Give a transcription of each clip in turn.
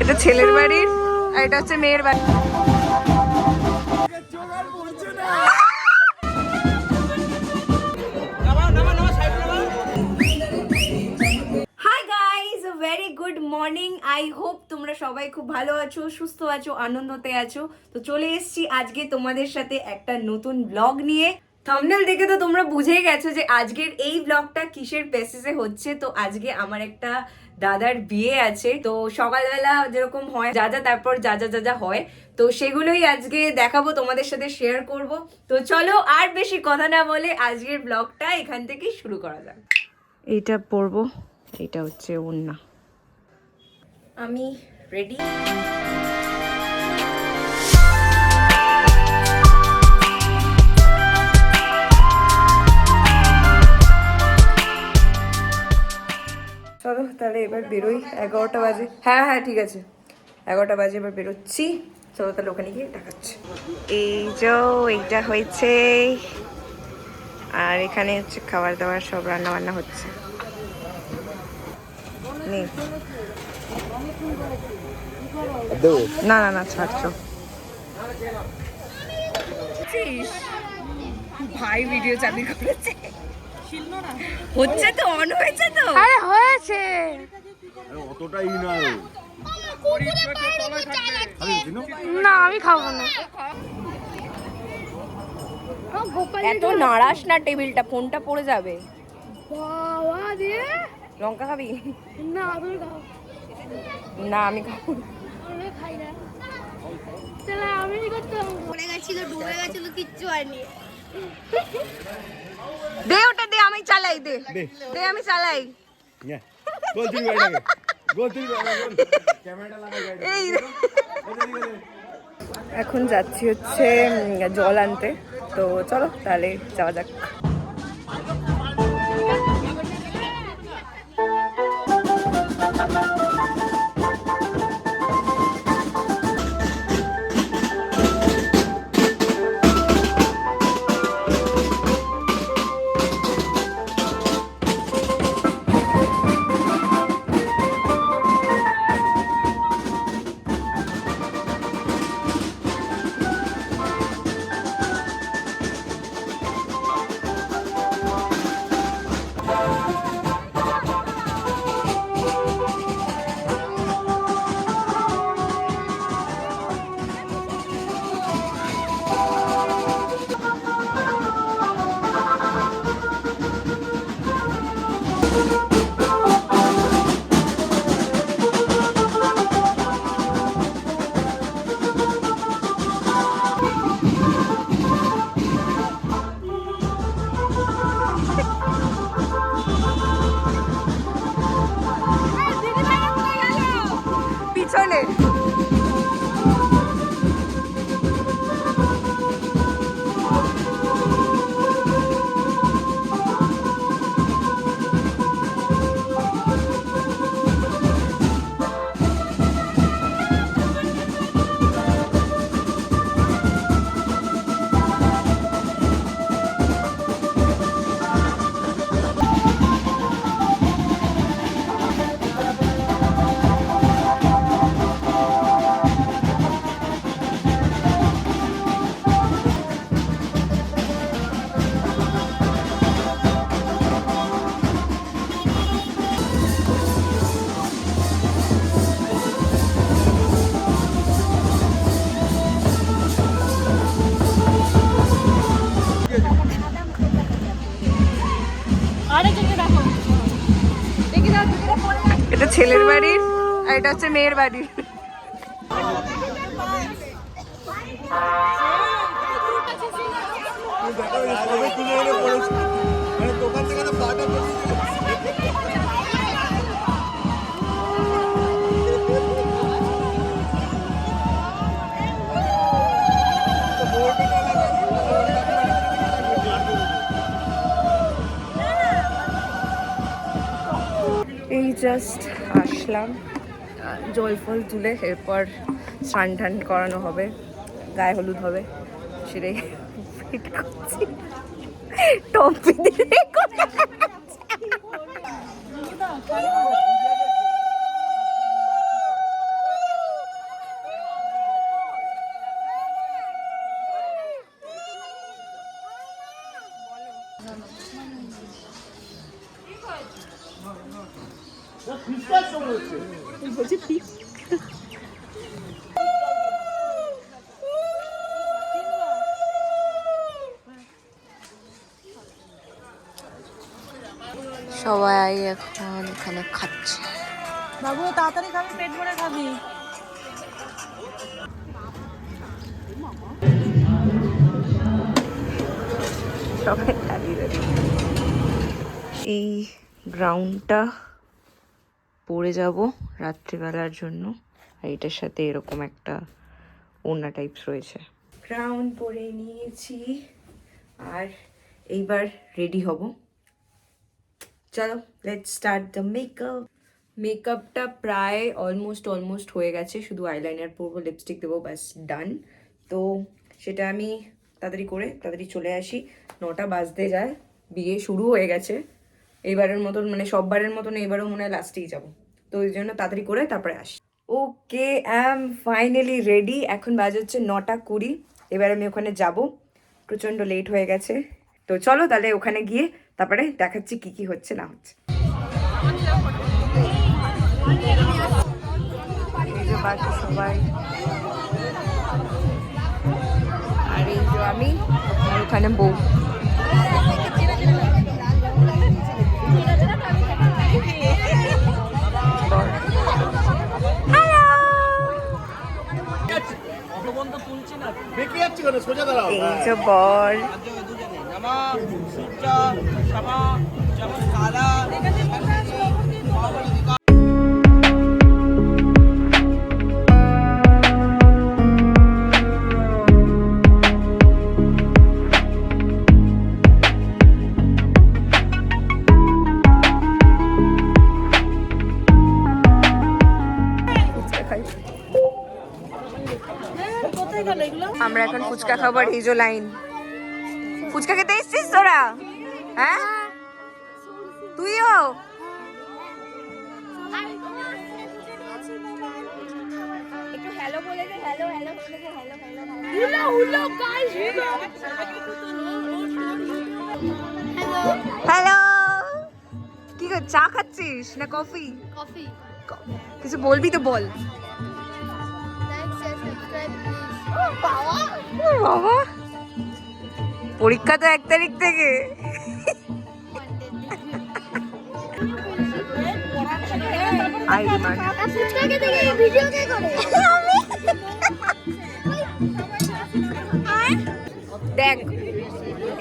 এটা ছেলের বাড়ির আর এটা হচ্ছে মেয়ের বাড়ি। Very good morning I hope তোমরা সবাই খুব ভালো আছো, সুস্থ আছো, আনন্দতে আছো। তো চলে এসেছি আজকে তোমাদের সাথে একটা নতুন ব্লগ নিয়ে। থামনেল দেখে তো তোমরা বুঝেই গেছো যে আজকের এই ব্লগটা কিসের বেসিসে হচ্ছে। তো আজকে আমার একটা দাদার বিয়ে আছে। তো সকালবেলা যেরকম হয়, যা যা তারপর যা যা যা যা হয়। তো সেগুলোই আজকে দেখাবো, তোমাদের সাথে শেয়ার করব। তো চলো আর বেশি কথা না বলে আজকের ব্লগটা এখান থেকেই শুরু করা যাক। এইটা পরবো, এইটা হচ্ছে ওন্না আমি রেডি তাহলে এবার বেরোই এগারোটা বাজে। হ্যাঁ হ্যাঁ ঠিক আছে। এগারোটা বাজে এবার বেরোচ্ছি। চলো তাহলে ওখানে গিয়ে দেখাচ্ছি। এই যে এইটা হয়েছে। আর এখানে হচ্ছে খাবার দাবার সব রান্না বান্না হচ্ছে। নে। না না ছাড়ছো ভাই ভিডিও চালু করেছে। হচ্ছে তো অন হয়েছে তো। আরে অতটাই না না আমি খাব না। গোপাল এত নাড়াস না টেবিলটা ফোনটা পড়ে যাবে। বাবা দিয়ে লঙ্কা খাবি? না তুমি খাও না আমি খাব না। আমি খাই না। তাহলে আমি করতাম পড়ে গেছিল ডুবে গেছিল কিচ্ছু হয়নি। দে ওটা দে আমি চালাই দে। দে। দে আমি চালাই। গোল গোল ক্যামেরাটা এই। এখন যাচ্ছি হচ্ছে জল আনতে। তো চলো তাহলে যাওয়া যাক। এটা ছেলের বাড়ির আর এটা হচ্ছে মেয়ের বাড়ির দোকান জাস্ট আসলাম। জল ফল তুলে এরপর স্নান টান করানো হবে, গায়ে হলুদ হবে, সেটাই টপি দিয়ে করে সবাই এখন এখানে খাচ্ছে। বাবু তাড়াতাড়ি খাবি পেট ভরে খাবি। সবাই দাঁড়িয়ে এই গ্রাউন্ডটা পরে যাব রাত্রিবেলার জন্য। আর এটার সাথে এরকম একটা ওনা টাইপস রয়েছে। গ্রাউন্ড পরে নিয়েছি। আর এইবার রেডি হব। চলো লেট স্টার্ট দ্য মেকআপ মেকআপটা প্রায় অলমোস্ট অলমোস্ট হয়ে গেছে। শুধু আইলাইনার পরবো লিপস্টিক দেবো, ব্যাস ডান তো সেটা আমি তাড়াতাড়ি করে, তাড়াতাড়ি চলে আসি। নটা বাজতে যায়। বিয়ে শুরু হয়ে গেছে। এইবারের মতন মানে সববারের মতন এইবারও মনে হয় লাস্টেই যাব। তো ওই জন্য তাড়াতাড়ি করে তারপরে আসি। ওকে অ্যাম ফাইনালি রেডি এখন বাজে হচ্ছে নটা কুড়ি। এবার আমি ওখানে যাব। প্রচণ্ড লেট হয়ে গেছে। তো চলো তাহলে ওখানে গিয়ে তারপরে দেখাচ্ছি কি কি হচ্ছে, না হচ্ছে। সবাই। আর এই যে আমি ওখানে বউ। এই যে বল। আমরা এখন ফুচকা খাবার এই যে লাইন ফুচকা খেতে এসছিস তোরা হ্যাঁ তুইও একটু হ্যালো বলে দে হ্যালো হ্যালো বলে দে hello hello hello hello guys hello hello কি কর চা খাচ্ছিস না কফি কফি কিছু বলবি তো বল বাবা। পরীক্ষা তো এক তারিখ থেকে। আইডি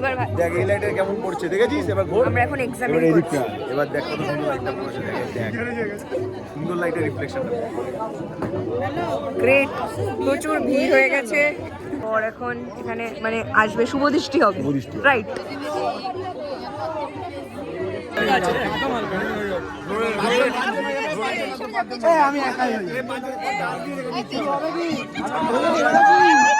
এইবার ভা- দেখ এই লাইটের কেমন পড়ছে দেখেছিস? এবার ঘোর। আমরা এখন এক্সামিন এবার করছি। এবার দেখ কত সুন্দর লাইটটা পড়ছে দেখ সুন্দর লাইটের রিফ্লেকশনটা গ্রেট প্রচুর ভিড় হয়ে গেছে। ওর এখন এখানে মানে আসবে শুভ দৃষ্টি হবে। রাইট দেখবে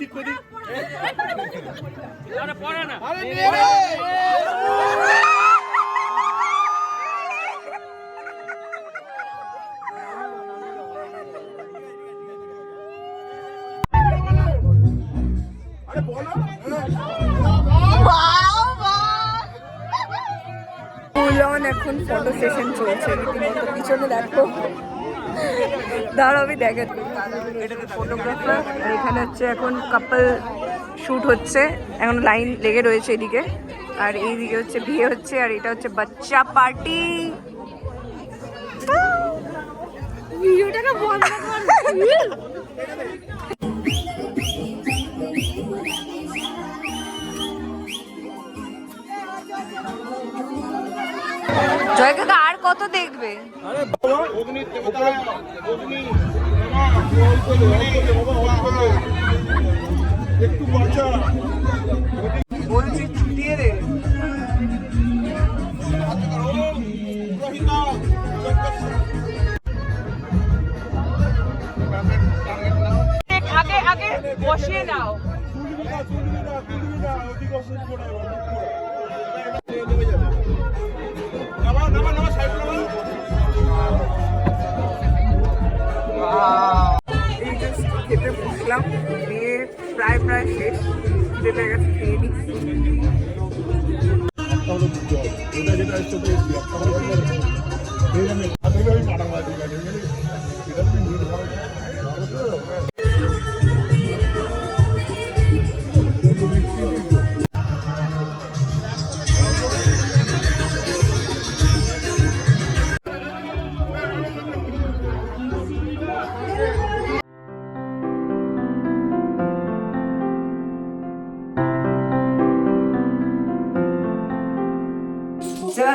ঠিক করে আরে পড়ে না ফুল অন এখন ফটো সেশন চলছে। রীতিমতো পিছনে দেখো। দাঁড়াও, আমি দেখেন ফটোগ্রাফার এখানে হচ্ছে এখন কাপল শ্যুট হচ্ছে। এখন লাইন লেগে রয়েছে এদিকে। আর এইদিকে হচ্ছে বিয়ে হচ্ছে, আর এটা হচ্ছে বাচ্চা পার্টি ভিডিওটাকে বন্ধ কর বাঁচা বলছি দে। আগে আগে বসিয়ে নাও। খেতে বসলাম দিয়ে প্রায় প্রায় শেষ। যেটা গেছে খেয়ে নিচ্ছি। যেটা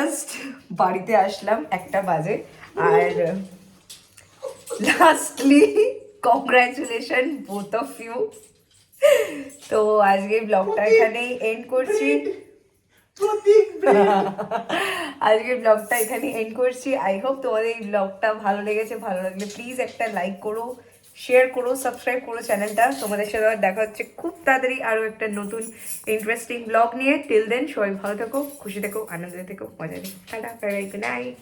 জাস্ট বাড়িতে আসলাম একটা বাজে। আর lastly congratulation both of you তো আজকে ব্লগটা এখানেই এন্ড করছি। আজকে ব্লগটা এখানে এন্ড করছি। আই হোপ তোমাদের এই ব্লগটা ভালো লেগেছে। ভালো লাগলে প্লিজ একটা লাইক করো। শেয়ার করো সাবস্ক্রাইব করো চ্যানেলটা তোমাদের সাথে আবার দেখা হচ্ছে খুব তাড়াতাড়ি আরও একটা নতুন ইন্টারেস্টিং ব্লগ নিয়ে। টিল দেন সবাই ভালো থেকো, খুশি থেকো, আনন্দে থেকো মজা নেই টাটা বাই গুড নাইট